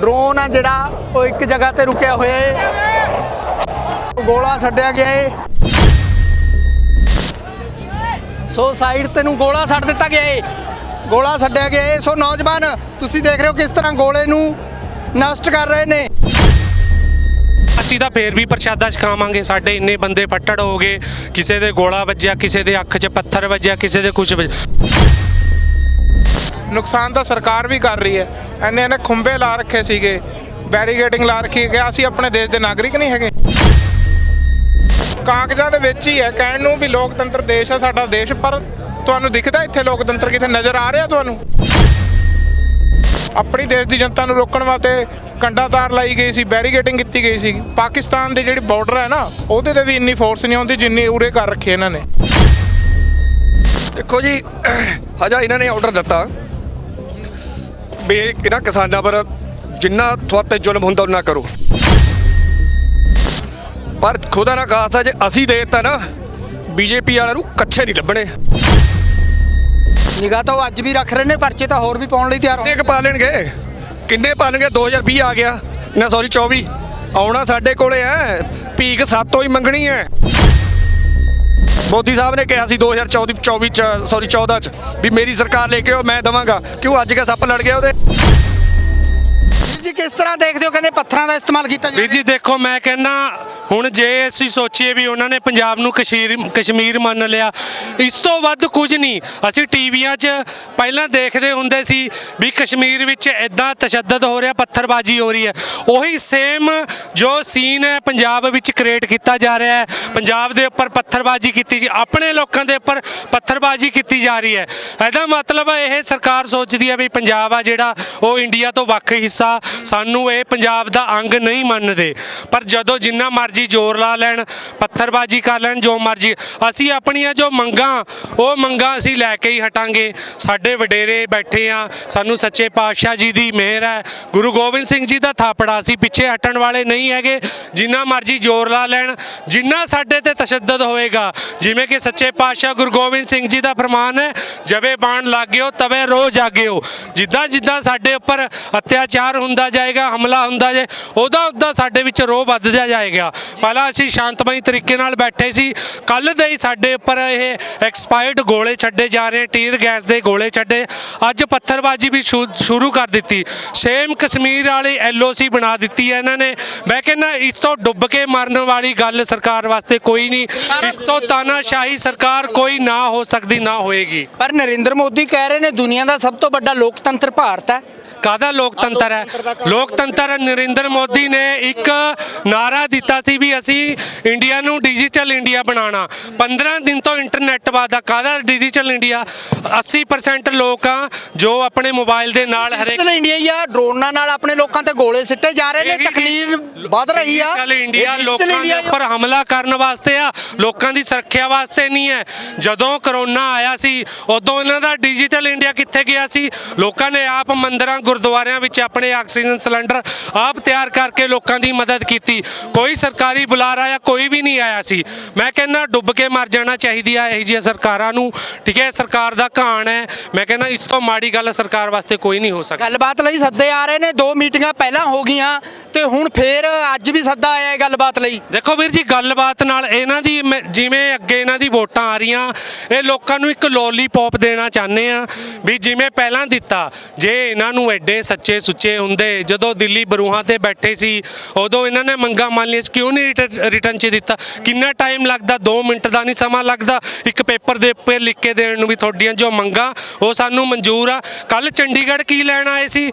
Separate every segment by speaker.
Speaker 1: Drone ਆ ਜਿਹੜਾ, ਉਹ ਇੱਕ ਜਗ੍ਹਾ ਤੇ ਰੁਕਿਆ ਹੋਇਆ ਹੈ ਸੋ ਗੋਲਾ ਛੱਡਿਆ ਗਿਆ ਹੈ ਸੋ ਸਾਈਡ ਤੇ ਨੂੰ ਗੋਲਾ ਛੱਡ ਦਿੱਤਾ ਗਿਆ ਹੈ ਗੋਲਾ ਛੱਡਿਆ ਗਿਆ ਹੈ ਸੋ ਨੌਜਵਾਨ, ਤੁਸੀਂ ਦੇਖ ਰਹੇ ਹੋ ਕਿਸ ਤਰ੍ਹਾਂ ਗੋਲੇ ਨੂੰ ਨਸ਼ਟ ਕਰ ਰਹੇ ਨੇ।
Speaker 2: ਅਸੀਂ ਤਾਂ ਫੇਰ ਵੀ ਪ੍ਰਸ਼ਾਦਾ ਛਕਾਵਾਂਗੇ। ਸਾਡੇ ਇੰਨੇ ਬੰਦੇ ਫੱਟੜ ਹੋ ਗਏ। ਕਿਸੇ ਦੇ ਗੋਲਾ ਵੱਜਿਆ, ਕਿਸੇ ਦੇ ਅੱਖ 'ਚ ਪੱਥਰ ਵੱਜਿਆ, ਕਿਸੇ ਦੇ ਕੁਝ
Speaker 3: ਨੁਕਸਾਨ ਤਾਂ ਸਰਕਾਰ ਵੀ ਕਰ ਰਹੀ ਹੈ। ਐਨੇ ਐਨੇ ਖੁੰਬੇ ਲਾ ਰੱਖੇ ਸੀਗੇ। ਬੈਰੀਗੇਡਿੰਗ ਲਾ ਰੱਖੀ ਕਿ ਅਸੀਂ ਆਪਣੇ ਦੇਸ਼ ਦੇ ਨਾਗਰਿਕ ਨਹੀਂ ਹੈਗੇ। ਕਾਗਜ਼ਾਂ ਦੇ ਵਿੱਚ ਹੀ ਹੈ। ਕਹਿਣ ਨੂੰ ਵੀ ਲੋਕਤੰਤਰ ਦੇਸ਼ ਹੈ, ਸਾਡਾ ਦੇਸ਼, ਪਰ ਤੁਹਾਨੂੰ ਦਿਖਦਾ ਇੱਥੇ ਲੋਕਤੰਤਰ ਕਿਤੇ ਨਜ਼ਰ ਆ ਰਿਹਾ ਤੁਹਾਨੂੰ? ਆਪਣੀ ਦੇਸ਼ ਦੀ ਜਨਤਾ ਨੂੰ ਰੋਕਣ ਵਾਸਤੇ ਕੰਡਾ ਤਾਰ ਲਾਈ ਗਈ ਸੀ ਬੈਰੀਗੇਡਿੰਗ ਕੀਤੀ ਗਈ ਸੀ। ਪਾਕਿਸਤਾਨ ਦੀ ਜਿਹੜੀ ਬਾਰਡਰ ਹੈ ਨਾ, ਉਹਦੇ ਤੇ ਵੀ ਇੰਨੀ ਫੋਰਸ ਨਹੀਂ ਆਉਂਦੀ ਜਿੰਨੀ ਉਰੇ ਕਰ ਰੱਖੀ ਇਹਨਾਂ ਨੇ।
Speaker 4: ਦੇਖੋ ਜੀ ਹਜਾ ਇਹਨਾਂ ਨੇ ਆਰਡਰ ਦਿੱਤਾ। ਵੀ ਇਹਨਾਂ ਕਿਸਾਨਾਂ ਪਰ ਜਿੰਨਾ ਤੁਹਾਤੇ ਜ਼ੁਲਮ ਹੁੰਦਾ ਉਹਨਾਂ ਕਰੋ। ਪਰ ਖੁਦਾ ਨਾ ਖਾਸਾ ਜੇ ਅਸੀਂ ਦੇ ਦਿੱਤਾ ਨਾ ਬੀਜੇਪੀ ਵਾਲਿਆਂ ਨੂੰ ਕੱਛੇ ਨਹੀਂ ਲੱਭਣੇ।
Speaker 1: ਨਿਗਾਹ ਤਾਂ ਉਹ ਅੱਜ ਵੀ ਰੱਖ ਰਹੇ ਨੇ ਪਰਚੇ ਤਾਂ ਹੋਰ ਵੀ ਪਾਉਣ ਲਈ ਤਿਆਰ ਹੋ
Speaker 4: ਕਿੰਨੇ ਪਾ ਲੈਣਗੇ? ਕਿੰਨੇ ਪਾ ਲੈਣਗੇ? 2020 ਆ ਗਿਆ। ਨਾ ਸੌਰੀ 24 ਆਉਣਾ ਸਾਡੇ ਕੋਲੇ ਐ ਭੀਖ ਸਾਤੋਂ ਹੀ ਮੰਗਣੀ ਐ ਮੋਦੀ ਸਾਹਿਬ ਨੇ ਕਿਹਾ ਸੀ 2024 24 ਚ ਸੌਰੀ 14 ਚ, ਵੀ ਮੇਰੀ ਸਰਕਾਰ ਲੈ ਕੇ ਆਓ, ਮੈਂ ਦਵਾਂਗਾ। ਕਿਉਂ? ਅੱਜ ਕੇ ਸੱਪ ਲੜ ਗਿਆ ਉਹਦੇ?
Speaker 1: ਜੀ ਕਿਸ ਤਰ੍ਹਾਂ ਦੇਖਦੇ ਹੋ? ਕਹਿੰਦੇ ਪੱਥਰਾਂ ਦਾ ਇਸਤੇਮਾਲ ਕੀਤਾ
Speaker 2: ਵੀਰ ਜੀ ਦੇਖੋ ਮੈਂ ਕਹਿੰਦਾ ਹੁਣ ਜੇ ਅਸੀਂ ਸੋਚੀਏ ਵੀ ਉਹਨਾਂ ਨੇ ਪੰਜਾਬ ਨੂੰ ਕਸ਼ਮੀਰ ਕਸ਼ਮੀਰ ਮੰਨ ਲਿਆ ਇਸ ਤੋਂ ਵੱਧ ਕੁਝ ਨਹੀਂ। ਅਸੀਂ ਟੀਵੀਆਂ 'ਚ ਪਹਿਲਾਂ ਦੇਖਦੇ ਹੁੰਦੇ ਸੀ ਵੀ ਕਸ਼ਮੀਰ ਵਿੱਚ ਇਦਾਂ ਤਸ਼ੱਦਦ ਹੋ ਰਿਹਾ ਪੱਥਰਬਾਜ਼ੀ ਹੋ ਰਹੀ ਹੈ। ਉਹੀ ਸੇਮ ਜੋ ਸੀਨ ਹੈ ਪੰਜਾਬ ਵਿੱਚ ਕ੍ਰੀਏਟ ਕੀਤਾ ਜਾ ਰਿਹਾ ਹੈ। ਪੰਜਾਬ ਦੇ ਉੱਪਰ ਪੱਥਰਬਾਜ਼ੀ ਕੀਤੀ ਜੀ ਆਪਣੇ ਲੋਕਾਂ ਦੇ ਉੱਪਰ ਪੱਥਰਬਾਜ਼ੀ ਕੀਤੀ ਜਾ ਰਹੀ ਹੈ। ਇਹਦਾ ਮਤਲਬ ਇਹ ਸਰਕਾਰ ਸੋਚਦੀ ਹੈ ਵੀ ਪੰਜਾਬ ਆ ਜਿਹੜਾ ਉਹ ਇੰਡੀਆ ਤੋਂ ਵੱਖ ਹਿੱਸਾ ਸਾਨੂੰ ਇਹ ਪੰਜਾਬ ਦਾ ਅੰਗ ਨਹੀਂ ਮੰਨਦੇ। ਪਰ ਜਦੋਂ ਜਿੰਨਾ ਮਰਜ਼ੀ ਜ਼ੋਰ ਲਾ ਲੈਣ, ਪੱਥਰਬਾਜ਼ੀ ਕਰ ਲੈਣ, ਜੋ ਮਰਜ਼ੀ, ਅਸੀਂ ਆਪਣੀਆਂ ਜੋ ਮੰਗਾਂ, ਉਹ ਮੰਗਾਂ ਅਸੀਂ ਲੈ ਕੇ ਹੀ ਹਟਾਂਗੇ। ਸਾਡੇ ਵਡੇਰੇ ਬੈਠੇ ਆ, ਸਾਨੂੰ ਸੱਚੇ ਪਾਤਸ਼ਾਹ ਜੀ ਦੀ ਮਿਹਰ ਹੈ। ਗੁਰੂ ਗੋਬਿੰਦ ਸਿੰਘ ਜੀ ਦਾ ਥਾਪੜਾ, ਅਸੀਂ ਪਿੱਛੇ ਹਟਣ ਵਾਲੇ ਨਹੀਂ ਹੈਗੇ। ਜਿੰਨਾ ਮਰਜ਼ੀ ਜ਼ੋਰ ਲਾ ਲੈਣ, ਜਿੰਨਾ ਸਾਡੇ ਤੇ ਤਸ਼ੱਦਦ ਹੋਏਗਾ। ਜਿਵੇਂ ਕਿ ਸੱਚੇ ਪਾਤਸ਼ਾਹ ਗੁਰੂ ਗੋਬਿੰਦ ਸਿੰਘ ਜੀ ਦਾ ਫਰਮਾਨ ਹੈ, ਜਵੇ ਬਾਣ ਲੱਗਿਓ, ਤਵੇ ਰੋ ਜਾਗਿਓ। ਜਿੱਦਾਂ ਜਿੱਦਾਂ ਸਾਡੇ ਉੱਪਰ ਅਤਿਆਚਾਰ ਹੁੰਦਾ ਜਾਏਗਾ, ਹਮਲਾ ਹੁੰਦਾ ਜਾਏ ਉਹਦਾ ਉਹਦਾ ਸਾਡੇ ਵਿੱਚ ਰੋਹ ਵੱਧਦਾ ਜਾਏਗਾ। ਪਹਿਲਾਂ ਅਸੀਂ ਸ਼ਾਂਤਮਈ ਤਰੀਕੇ ਨਾਲ ਬੈਠੇ ਸੀ ਕੱਲ ਦੇ ਹੀ ਸਾਡੇ ਉੱਪਰ ਇਹ ਐਕਸਪਾਇਰਡ ਗੋਲੇ ਛੱਡੇ ਜਾ ਰਹੇ ਟੀਰ ਗੈਸ ਦੇ ਗੋਲੇ ਛੱਡੇ, ਅੱਜ ਪੱਥਰਬਾਜ਼ੀ ਵੀ ਸ਼ੁਰੂ ਕਰ ਦਿੱਤੀ। ਸੇਮ ਕਸ਼ਮੀਰ ਵਾਲੀ ਐਲਓਸੀ ਬਣਾ ਦਿੱਤੀ ਹੈ ਇਹਨਾਂ ਨੇ। ਮੈਂ ਕਹਿੰਦਾ ਇਸ ਤੋਂ ਡੁੱਬ ਕੇ ਮਰਨ ਵਾਲੀ ਗੱਲ ਸਰਕਾਰ ਵਾਸਤੇ ਕੋਈ ਨਹੀਂ, ਇਸ ਤੋਂ ਤਾਨਾਸ਼ਾਹੀ ਸਰਕਾਰ ਕੋਈ ਨਾ ਹੋ ਸਕਦੀ, ਨਾ ਹੋਏਗੀ।
Speaker 1: ਪਰ ਨਰਿੰਦਰ ਮੋਦੀ ਕਹਿ ਰਹੇ ਨੇ ਦੁਨੀਆ ਦਾ ਸਭ ਤੋਂ ਵੱਡਾ ਲੋਕਤੰਤਰ ਭਾਰਤ ਹੈ।
Speaker 2: ਕਾਹਦਾ ਲੋਕਤੰਤਰ ਹੈ? ਲੋਕਤੰਤਰ ਨਰਿੰਦਰ ਮੋਦੀ ਨੇ ਇੱਕ ਨਾਰਾ ਦਿੱਤਾ ਸੀ ਵੀ ਅਸੀਂ ਇੰਡੀਆ ਨੂੰ ਡਿਜੀਟਲ ਇੰਡੀਆ ਬਣਾਉਣਾ। 15 ਦਿਨ ਤੋਂ ਇੰਟਰਨੈਟ ਵਾਦਾ ਕਾਹਦਾ ਡਿਜੀਟਲ ਇੰਡੀਆ? 80% ਲੋਕ ਆ ਜੋ ਆਪਣੇ ਮੋਬਾਈਲ ਦੇ ਨਾਲ ਹਰੇਕ
Speaker 1: ਡਿਜੀਟਲ ਇੰਡੀਆ ਆ ਡਰੋਨਾਂ ਨਾਲ ਆਪਣੇ ਲੋਕਾਂ ਤੇ ਗੋਲੇ ਸਿੱਟੇ ਜਾ ਰਹੇ ਨੇ ਤਕਨੀਰ ਵੱਧ ਰਹੀ ਆ।
Speaker 2: ਡਿਜੀਟਲ ਇੰਡੀਆ ਲੋਕਾਂ ਦੇ ਉੱਪਰ ਹਮਲਾ ਕਰਨ ਵਾਸਤੇ ਆ ਲੋਕਾਂ ਦੀ ਸੁਰੱਖਿਆ ਵਾਸਤੇ ਨਹੀਂ ਹੈ। ਜਦੋਂ ਕਰੋਨਾ ਆਇਆ ਸੀ ਉਦੋਂ ਇਹਨਾਂ ਦਾ ਡਿਜੀਟਲ ਇੰਡੀਆ ਕਿੱਥੇ ਗਿਆ ਸੀ? ਲੋਕਾਂ ਨੇ ਆਪ ਮੰਦਰਾਂ ਗੁਰਦੁਆਰਿਆਂ ਵਿੱਚ ਆਪਣੇ ਆਕਸੀਜਨ ਸਿਲੰਡਰ ਆਪ ਤਿਆਰ ਕਰਕੇ ਲੋਕਾਂ ਦੀ ਮਦਦ ਕੀਤੀ। ਕੋਈ ਸਰਕਾਰੀ ਬੁਲਾਰਾ ਜਾਂ ਕੋਈ ਵੀ ਨਹੀਂ ਆਇਆ ਸੀ। ਮੈਂ ਕਹਿੰਦਾ, ਡੁੱਬ ਕੇ ਮਰ ਜਾਣਾ ਚਾਹੀਦੀ ਆ ਇਹ ਜਿਹੀਆਂ ਸਰਕਾਰਾਂ ਨੂੰ। ਠੀਕ ਹੈ, ਸਰਕਾਰ ਦਾ ਘਾਣ ਹੈ। ਮੈਂ ਕਹਿੰਦਾ, ਇਸ ਤੋਂ ਮਾੜੀ ਗੱਲ ਸਰਕਾਰ ਵਾਸਤੇ ਕੋਈ ਨਹੀਂ ਹੋ ਸਕਦੀ।
Speaker 1: ਗੱਲਬਾਤ ਲਈ ਸੱਦੇ ਆ ਰਹੇ ਨੇ। ਦੋ ਮੀਟਿੰਗਾਂ ਪਹਿਲਾਂ ਹੋ ਗਈਆਂ। ਤੇ ਹੁਣ ਫੇਰ ਅੱਜ ਵੀ ਸੱਦਾ ਆਇਆ ਹੈ ਗੱਲਬਾਤ ਲਈ।
Speaker 2: ਦੇਖੋ ਵੀਰ ਜੀ ਗੱਲਬਾਤ ਨਾਲ ਇਹਨਾਂ ਦੀ ਮੈਂ- ਜਿਵੇਂ ਅੱਗੇ ਇਹਨਾਂ ਦੀ ਵੋਟਾਂ ਆ ਰਹੀਆਂ ਇਹ ਲੋਕਾਂ ਨੂੰ ਇੱਕ ਲੋਲੀਪੌਪ ਦੇਣਾ ਚਾਹੁੰਦੇ ਆ ਵੀ ਜਿਵੇਂ ਪਹਿਲਾਂ ਦਿੱਤਾ ਜੇ ਇਹਨਾਂ ਨੂੰ ਐਡੇ ਸੱਚੇ ਸੁੱਚੇ ਹੁੰਦੇ ਜਦੋਂ ਦਿੱਲੀ ਬਰੂਹਾਂ ਤੇ ਬੈਠੇ ਸੀ ਉਦੋਂ ਇਹਨਾਂ ਨੇ ਮੰਗਾ ਮੰਨ ਲਈਆਂ ਸੀ, ਕਿਉਂ ਨਹੀਂ ਰਿਟਰਨ ਚ ਦਿੱਤਾ? ਕਿੰਨਾ ਟਾਈਮ ਲੱਗਦਾ? 2 ਮਿੰਟ ਦਾ ਨਹੀਂ ਸਮਾਂ ਲੱਗਦਾ? ਇੱਕ ਪੇਪਰ ਦੇ ਉੱਪਰ ਲਿਖ ਕੇ ਦੇਣ ਨੂੰ ਵੀ ਤੁਹਾਡੀਆਂ ਜੋ ਮੰਗਾਂ ਉਹ ਸਾਨੂੰ ਮਨਜ਼ੂਰ ਆ। ਕੱਲ ਚੰਡੀਗੜ੍ਹ ਕੀ ਲੈਣ ਆਏ ਸੀ?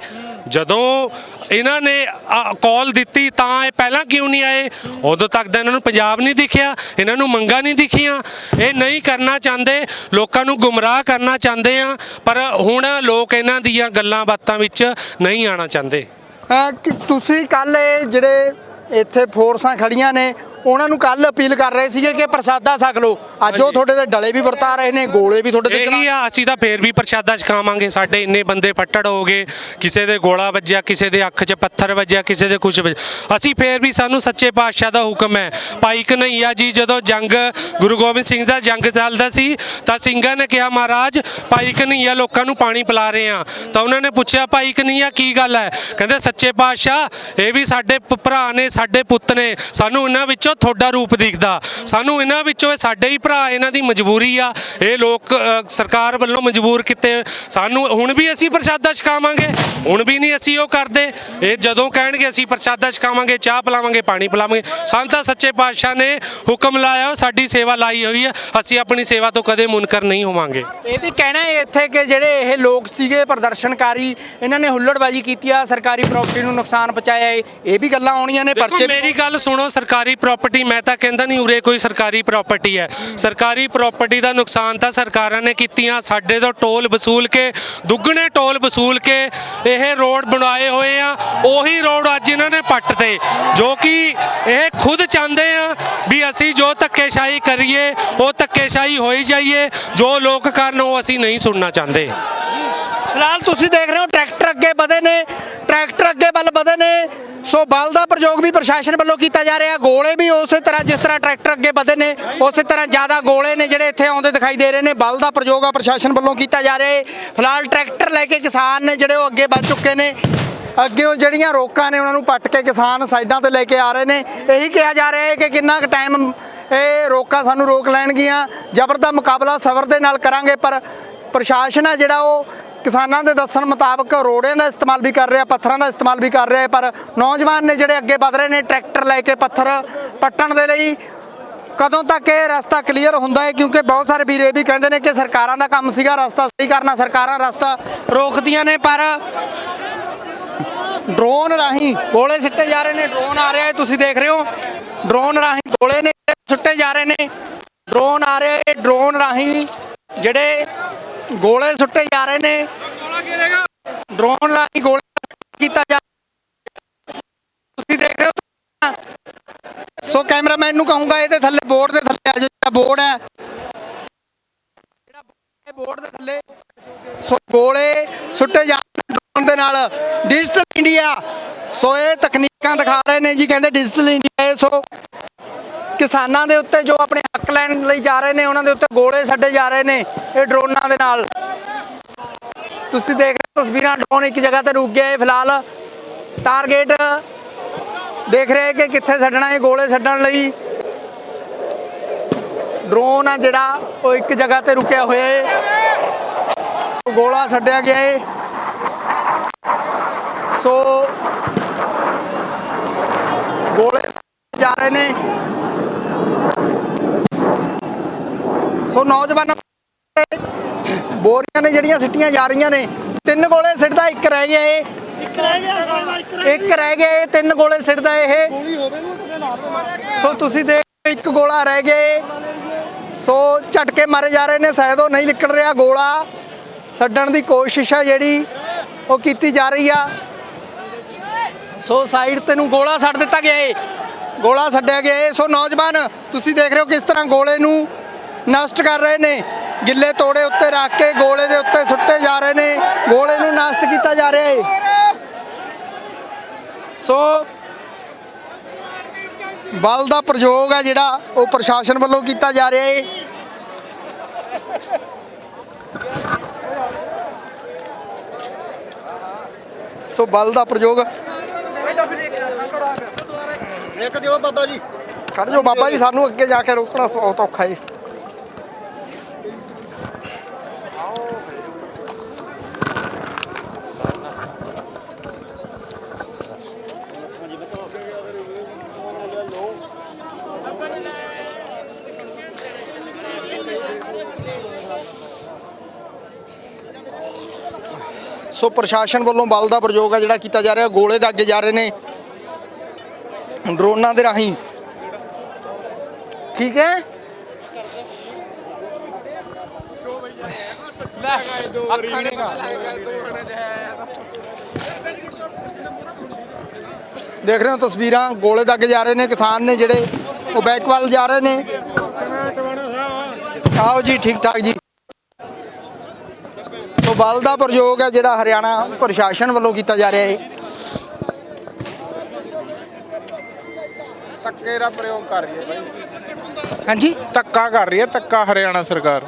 Speaker 2: ਜਦੋਂ ਇਹਨਾਂ ਨੇ ਕਾਲ ਦਿੱਤੀ, ਤਾਂ ਇਹ ਪਹਿਲਾਂ ਕਿਉਂ ਨਹੀਂ ਆਏ? ਉਦੋਂ ਤੱਕ ਤਾਂ ਇਹਨਾਂ ਨੂੰ ਪੰਜਾਬ ਨਹੀਂ ਦਿਖਿਆ, ਇਹਨਾਂ ਨੂੰ ਮੰਗਾ ਨਹੀਂ ਦਿਖੀਆਂ। ਇਹ ਨਹੀਂ ਕਰਨਾ ਚਾਹੁੰਦੇ, ਲੋਕਾਂ ਨੂੰ ਗੁੰਮਰਾਹ ਕਰਨਾ ਚਾਹੁੰਦੇ ਆ, ਪਰ ਹੁਣ ਲੋਕ ਇਹਨਾਂ ਦੀਆਂ ਗੱਲਾਂ ਬਾਤਾਂ ਵਿੱਚ ਨਹੀਂ ਆਣਾ ਚਾਹੁੰਦੇ।
Speaker 1: ਤੁਸੀਂ ਕੱਲ ਇਹ ਜਿਹੜੇ ਇੱਥੇ ਫੋਰਸਾਂ ਖੜੀਆਂ ਨੇ ਉਹਨਾਂ ਨੂੰ ਕੱਲ ਅਪੀਲ ਕਰ ਰਹੇ ਸੀਗੇ ਕਿ ਪ੍ਰਸਾਦਾ ਛਕ ਲਓ। ਅੱਜ ਉਹ ਤੁਹਾਡੇ ਤੇ ਡਲੇ ਵੀ ਵਰਤਾ ਰਹੇ ਨੇ ਗੋਲੇ ਵੀ ਤੁਹਾਡੇ ਤੇ ਚਲਾ
Speaker 2: ਇਹੀ ਆ ਅਸੀਂ ਤਾਂ ਫੇਰ ਵੀ ਪ੍ਰਸ਼ਾਦਾ ਛਕਾਵਾਂਗੇ। ਸਾਡੇ ਇੰਨੇ ਬੰਦੇ ਫੱਟੜ ਹੋ ਗਏ ਕਿਸੇ ਦੇ ਗੋਲਾ ਵੱਜਿਆ ਕਿਸੇ ਦੇ ਅੱਖ 'ਚ ਪੱਥਰ ਵੱਜਿਆ ਕਿਸੇ ਦੇ ਕੁਝ ਅਸੀਂ ਫੇਰ ਵੀ ਸਾਨੂੰ ਸੱਚੇ ਪਾਤਸ਼ਾਹ ਦਾ ਹੁਕਮ ਹੈ। ਭਾਈ ਕਨਈਆ ਜੀ ਜਦੋਂ ਜੰਗ ਗੁਰੂ ਗੋਬਿੰਦ ਸਿੰਘ ਦਾ ਜੰਗ ਚੱਲਦਾ ਸੀ ਤਾਂ ਸਿੰਘਾਂ ਨੇ ਕਿਹਾ ਮਹਾਰਾਜ ਭਾਈ ਕਨਈਆ ਲੋਕਾਂ ਨੂੰ ਪਾਣੀ ਪਿਲਾ ਰਹੇ ਆ ਤਾਂ ਉਹਨਾਂ ਨੇ ਪੁੱਛਿਆ ਭਾਈ ਕਨਈਆ ਕੀ ਗੱਲ ਹੈ? ਕਹਿੰਦੇ ਸੱਚੇ ਪਾਤਸ਼ਾਹ ਇਹ ਵੀ ਸਾਡੇ ਭਰਾ ਨੇ ਸਾਡੇ ਪੁੱਤ ਨੇ। ਸਾਨੂੰ ਇਹਨਾਂ ਵਿੱਚੋਂ ਤੁਹਾਡਾ ਰੂਪ ਦਿਖਦਾ। ਸਾਨੂੰ ਇਹਨਾਂ ਵਿੱਚੋਂ ਇਹ ਸਾਡੇ ਹੀ ਭਰਾ ਇਹਨਾਂ ਦੀ ਮਜਬੂਰੀ ਆ। ਇਹ ਲੋਕ ਸਰਕਾਰ ਵੱਲੋਂ ਮਜਬੂਰ ਕੀਤੇ। ਸਾਨੂੰ ਹੁਣ ਵੀ ਅਸੀਂ ਪ੍ਰਸ਼ਾਦਾ ਛਕਾਵਾਂਗੇ। ਹੁਣ ਵੀ ਨਹੀਂ ਅਸੀਂ ਉਹ ਕਰਦੇ। ਇਹ ਜਦੋਂ ਕਹਿਣਗੇ ਅਸੀਂ ਪ੍ਰਸ਼ਾਦਾ ਛਕਾਵਾਂਗੇ ਚਾਹ ਪਿਲਾਵਾਂਗੇ ਪਾਣੀ ਪਿਲਾਵਾਂਗੇ। ਸਾਨੂੰ ਤਾਂ ਸੱਚੇ ਪਾਤਸ਼ਾਹ ਨੇ ਹੁਕਮ ਲਾਇਆ ਸਾਡੀ ਸੇਵਾ ਲਾਈ ਹੋਈ ਹੈ ਅਸੀਂ ਆਪਣੀ ਸੇਵਾ ਤੋਂ ਕਦੇ ਮੁਨਕਰ ਨਹੀਂ ਹੋਵਾਂਗੇ।
Speaker 1: ਇਹ ਵੀ ਕਹਿਣਾ ਹੈ ਇੱਥੇ ਕਿ ਜਿਹੜੇ ਇਹ ਲੋਕ ਸੀਗੇ ਪ੍ਰਦਰਸ਼ਨਕਾਰੀ ਇਹਨਾਂ ਨੇ ਹੁੱਲੜਬਾਜੀ ਕੀਤੀ ਆ। ਸਰਕਾਰੀ ਪ੍ਰਾਪਰਟੀ ਨੂੰ ਨੁਕਸਾਨ ਪਹੁੰਚਾਇਆ ਇਹ ਵੀ ਗੱਲਾਂ ਆਉਣੀਆਂ ਨੇ ਪਰਚੇ
Speaker 2: ਮੇਰੀ ਗੱਲ ਸੁਣੋ ਸਰਕਾਰੀ ਪ੍ਰਾਪਰਟੀ ਮੈਂ ਤਾਂ ਕਹਿੰਦਾ ਨਹੀਂ ਉਰੇ ਕੋਈ ਸਰਕਾਰੀ ਪ੍ਰਾਪਰਟੀ ਹੈ। ਸਰਕਾਰੀ ਪ੍ਰਾਪਰਟੀ ਦਾ ਨੁਕਸਾਨ ਤਾਂ ਸਰਕਾਰਾਂ ਨੇ ਕੀਤੀਆਂ, ਸਾਡੇ ਤੋਂ ਟੋਲ ਵਸੂਲ ਕੇ, ਦੁੱਗਣੇ ਟੋਲ ਵਸੂਲ ਕੇ ਇਹ ਰੋਡ ਬਣਾਏ ਹੋਏ ਆ, ਉਹੀ ਰੋਡ ਅੱਜ ਇਹਨਾਂ ਨੇ ਪੱਟ ਤੇ, ਜੋ ਕਿ ਇਹ ਖੁਦ ਚਾਹੁੰਦੇ ਆ ਵੀ ਅਸੀਂ ਜੋ ਧੱਕੇਸ਼ਾਹੀ ਕਰੀਏ, ਉਹ ਧੱਕੇਸ਼ਾਹੀ ਹੋਈ ਜਾਈਏ, ਜੋ ਲੋਕ ਕਰਨ ਉਹ ਅਸੀਂ ਨਹੀਂ ਸੁਣਨਾ ਚਾਹੁੰਦੇ।
Speaker 1: ਫਿਲਹਾਲ ਤੁਸੀਂ ਦੇਖ ਰਹੇ ਹੋ, ਟਰੈਕਟਰ ਅੱਗੇ ਵਧੇ ਨੇ ਟਰੈਕਟਰ ਅੱਗੇ ਵੱਲ ਵਧੇ ਨੇ। ਸੋ ਬਲ ਦਾ ਪ੍ਰਯੋਗ ਵੀ ਪ੍ਰਸ਼ਾਸਨ ਵੱਲੋਂ ਕੀਤਾ ਜਾ ਰਿਹਾ। ਗੋਲੇ ਵੀ ਉਸੇ ਤਰ੍ਹਾਂ ਜਿਸ ਤਰ੍ਹਾਂ ਟਰੈਕਟਰ ਅੱਗੇ ਵਧੇ ਨੇ, ਉਸੇ ਤਰ੍ਹਾਂ ਜ਼ਿਆਦਾ ਗੋਲੇ ਨੇ ਜਿਹੜੇ ਇੱਥੇ ਆਉਂਦੇ ਦਿਖਾਈ ਦੇ ਰਹੇ ਨੇ। ਬਲ ਦਾ ਪ੍ਰਯੋਗ ਆ ਪ੍ਰਸ਼ਾਸਨ ਵੱਲੋਂ ਕੀਤਾ ਜਾ ਰਿਹਾ। ਹੈ ਫਿਲਹਾਲ ਟਰੈਕਟਰ ਲੈ ਕੇ ਕਿਸਾਨ ਨੇ ਜਿਹੜੇ ਉਹ ਅੱਗੇ ਵੱਧ ਚੁੱਕੇ ਨੇ। ਅੱਗੇ ਉਹ ਜਿਹੜੀਆਂ ਰੋਕਾਂ ਨੇ ਉਹਨਾਂ ਨੂੰ ਪੱਟ ਕੇ ਕਿਸਾਨ ਸਾਈਡਾਂ ਤੇ ਲੈ ਕੇ ਆ ਰਹੇ ਨੇ। ਇਹੀ ਕਿਹਾ ਜਾ ਰਿਹਾ ਹੈ ਕਿ ਕਿੰਨਾ ਕੁ ਟਾਈਮ ਇਹ ਰੋਕਾਂ ਸਾਨੂੰ ਰੋਕ ਲੈਣਗੀਆਂ। ਜ਼ਬਰ ਦਾ ਮੁਕਾਬਲਾ ਸਬਰ ਦੇ ਨਾਲ ਕਰਾਂਗੇ, ਪਰ ਪ੍ਰਸ਼ਾਸਨ ਆ ਜਿਹੜਾ ਉਹ ਕਿਸਾਨਾਂ ਦੇ ਦੱਸਣ ਮੁਤਾਬਕ ਰੋੜਿਆਂ ਦਾ ਇਸਤੇਮਾਲ ਵੀ ਕਰ ਰਿਹਾ, ਪੱਥਰਾਂ ਦਾ ਇਸਤੇਮਾਲ ਵੀ ਕਰ ਰਿਹਾ ਪਰ ਨੌਜਵਾਨ ਨੇ ਜਿਹੜੇ ਅੱਗੇ ਵਧ ਰਹੇ ਨੇ, ਟਰੈਕਟਰ ਲੈ ਕੇ ਪੱਥਰ ਪੱਟਣ ਦੇ ਲਈ ਕਦੋਂ ਤੱਕ ਇਹ ਰਸਤਾ ਕਲੀਅਰ ਹੁੰਦਾ ਹੈ? ਕਿਉਂਕਿ ਬਹੁਤ ਸਾਰੇ ਵੀਰ ਇਹ ਵੀ ਕਹਿੰਦੇ ਨੇ ਕਿ ਸਰਕਾਰਾਂ ਦਾ ਕੰਮ ਸੀਗਾ, ਰਸਤਾ ਸਹੀ ਕਰਨਾ, ਸਰਕਾਰਾਂ ਰਸਤਾ ਰੋਕਦੀਆਂ ਨੇ, ਪਰ ਡਰੋਨ ਰਾਹੀਂ ਗੋਲੇ ਸਿੱਟੇ ਜਾ ਰਹੇ ਨੇ, ਡਰੋਨ ਆ ਰਿਹਾ ਹੈ, ਤੁਸੀਂ ਦੇਖ ਰਹੇ ਹੋ, ਡਰੋਨ ਰਾਹੀਂ ਗੋਲੇ ਨੇ, ਸਿੱਟੇ ਜਾ ਰਹੇ ਨੇ, ਡਰੋਨ ਆ ਰਿਹਾ ਹੈ ਡਰੋਨ ਰਾਹੀਂ ਜਿਹੜੇ ਗੋਲੇ ਸੁੱਟੇ ਜਾ ਰਹੇ ਨੇ। ਡਰੋਨ ਰਾਹੀਂ ਗੋਲੇ ਕੀਤਾ ਜਾ ਤੁਸੀਂ ਦੇਖ ਰਹੇ ਹੋ। ਸੋ ਕੈਮਰਾਮੈਨ ਨੂੰ ਕਹੂੰਗਾ ਇਹਦੇ ਥੱਲੇ ਬੋਰਡ ਦੇ ਥੱਲੇ ਆ ਜਿਹੜਾ ਬੋਰਡ ਹੈ। ਜਿਹੜਾ ਬੋਰਡ ਦੇ ਥੱਲੇ। ਸੋ ਗੋਲੇ ਸੁੱਟੇ ਜਾ ਰਹੇ ਨੇ ਡਰੋਨ ਦੇ ਨਾਲ। ਡਿਜੀਟਲ ਇੰਡੀਆ ਸੋ ਇਹ ਤਕਨੀਕਾਂ ਦਿਖਾ ਰਹੇ ਨੇ ਜੀ ਕਹਿੰਦੇ ਡਿਜੀਟਲ ਇੰਡੀਆ ਸੋ ਕਿਸਾਨਾਂ ਦੇ ਉੱਤੇ ਜੋ ਆਪਣੇ ਹੱਕ ਲੈਣ ਲਈ ਜਾ ਰਹੇ ਨੇ, ਉਹਨਾਂ ਦੇ ਉੱਤੇ ਗੋਲੇ ਛੱਡੇ ਜਾ ਰਹੇ ਨੇ ਇਹ ਡਰੋਨਾਂ ਦੇ ਨਾਲ। ਤੁਸੀਂ ਦੇਖ ਰਹੇ ਹੋ ਤਸਵੀਰਾਂ, ਡਰੋਨ ਇੱਕ ਜਗ੍ਹਾ ਤੇ ਰੁਕ ਗਿਆ ਹੈ ਫਿਲਹਾਲ। ਟਾਰਗੇਟ ਦੇਖ ਰਹੇ ਕਿ ਕਿੱਥੇ ਛੱਡਣਾ ਹੈ ਗੋਲੇ ਛੱਡਣ ਲਈ। ਡਰੋਨ ਆ ਜਿਹੜਾ, ਉਹ ਇੱਕ ਜਗ੍ਹਾ ਤੇ ਰੁਕਿਆ ਹੋਇਆ ਹੈ ਸੋ ਗੋਲਾ ਛੱਡਿਆ ਗਿਆ ਹੈ ਸੋ ਗੋਲੇ ਜਾ ਰਹੇ ਨੇ। ਸੋ ਨੌਜਵਾਨਾਂ ਬੋਰੀਆਂ ਨੇ ਜਿਹੜੀਆਂ ਸਿੱਟੀਆਂ ਜਾ ਰਹੀਆਂ ਨੇ ਤਿੰਨ ਗੋਲੇ ਸਿੱਟਦਾ ਇੱਕ ਰਹਿ ਗਿਆ ਇਹ। ਇੱਕ ਰਹਿ ਗਿਆ ਇਹ ਤਿੰਨ ਗੋਲੇ ਸਿੱਟਦਾ ਇਹ। ਸੋ ਤੁਸੀਂ ਦੇਖ ਇੱਕ ਗੋਲਾ ਰਹਿ ਗਿਆ। ਸੋ ਝਟਕੇ ਮਾਰੇ ਜਾ ਰਹੇ ਨੇ ਸ਼ਾਇਦ ਉਹ ਨਹੀਂ ਨਿਕਲ ਰਿਹਾ ਗੋਲਾ। ਛੱਡਣ ਦੀ ਕੋਸ਼ਿਸ਼ ਆ ਜਿਹੜੀ ਉਹ ਕੀਤੀ ਜਾ ਰਹੀ ਆ। ਸੋ ਸਾਈਡ ਤੇ ਨੂੰ ਗੋਲਾ ਛੱਡ ਦਿੱਤਾ ਗਿਆ ਏ ਗੋਲਾ ਛੱਡਿਆ ਗਿਆ ਏ ਸੋ ਨੌਜਵਾਨ ਤੁਸੀਂ ਦੇਖ ਰਹੇ ਹੋ ਕਿਸ ਤਰ੍ਹਾਂ ਗੋਲੇ ਨੂੰ ਨਸ਼ਟ ਕਰ ਰਹੇ ਨੇ। ਗਿੱਲੇ ਤੋੜੇ ਉੱਤੇ ਰੱਖ ਕੇ ਗੋਲੇ ਦੇ ਉੱਤੇ ਸੁੱਟੇ ਜਾ ਰਹੇ ਨੇ। ਗੋਲੇ ਨੂੰ ਨਸ਼ਟ ਕੀਤਾ ਜਾ ਰਿਹਾ ਏ। ਸੋ ਬਲ ਦਾ ਪ੍ਰਯੋਗ ਆ ਜਿਹੜਾ ਉਹ ਪ੍ਰਸ਼ਾਸਨ ਵੱਲੋਂ ਕੀਤਾ ਜਾ ਰਿਹਾ ਏ। ਸੋ ਬਲ ਦਾ ਪ੍ਰਯੋਗ
Speaker 5: ਇੱਕ ਦਿਓ ਬਾਬਾ ਜੀ।
Speaker 1: ਖੜ ਜਾਓ ਬਾਬਾ ਜੀ ਸਾਨੂੰ ਅੱਗੇ ਜਾ ਕੇ ਰੋਕਣਾ ਬਹੁਤ ਔਖਾ ਏ। ਸੋ ਪ੍ਰਸ਼ਾਸਨ ਵੱਲੋਂ ਬਲ ਦਾ ਪ੍ਰਯੋਗ ਆ ਜਿਹੜਾ ਕੀਤਾ ਜਾ ਰਿਹਾ, ਗੋਲੇ ਦਾਗੇ ਜਾ ਰਹੇ ਨੇ। ਡਰੋਨਾਂ ਦੇ ਰਾਹੀਂ। ਠੀਕ ਹੈ? ਦੇਖ ਰਹੇ ਹੋ ਤਸਵੀਰਾਂ, ਗੋਲੇ ਦਾਗੇ ਜਾ ਰਹੇ ਨੇ, ਕਿਸਾਨ ਨੇ ਜਿਹੜੇ ਉਹ ਬੈਕ ਵੱਲ ਜਾ ਰਹੇ ਨੇ। ਆਓ ਜੀ ਠੀਕ ਠਾਕ ਜੀ। ਬਲ ਦਾ ਪ੍ਰਯੋਗ ਹੈ ਜਿਹੜਾ ਹਰਿਆਣਾ ਪ੍ਰਸ਼ਾਸਨ ਵੱਲੋਂ ਕੀਤਾ ਜਾ ਰਿਹਾ ਹੈ।
Speaker 3: ਧੱਕੇ ਦਾ ਪ੍ਰਯੋਗ ਕਰ ਰਹੀ ਹੈ ਬਾਈ।
Speaker 1: ਹਾਂਜੀ?
Speaker 3: ਧੱਕਾ ਕਰ ਰਹੀ ਹੈ ਧੱਕਾ ਹਰਿਆਣਾ ਸਰਕਾਰ।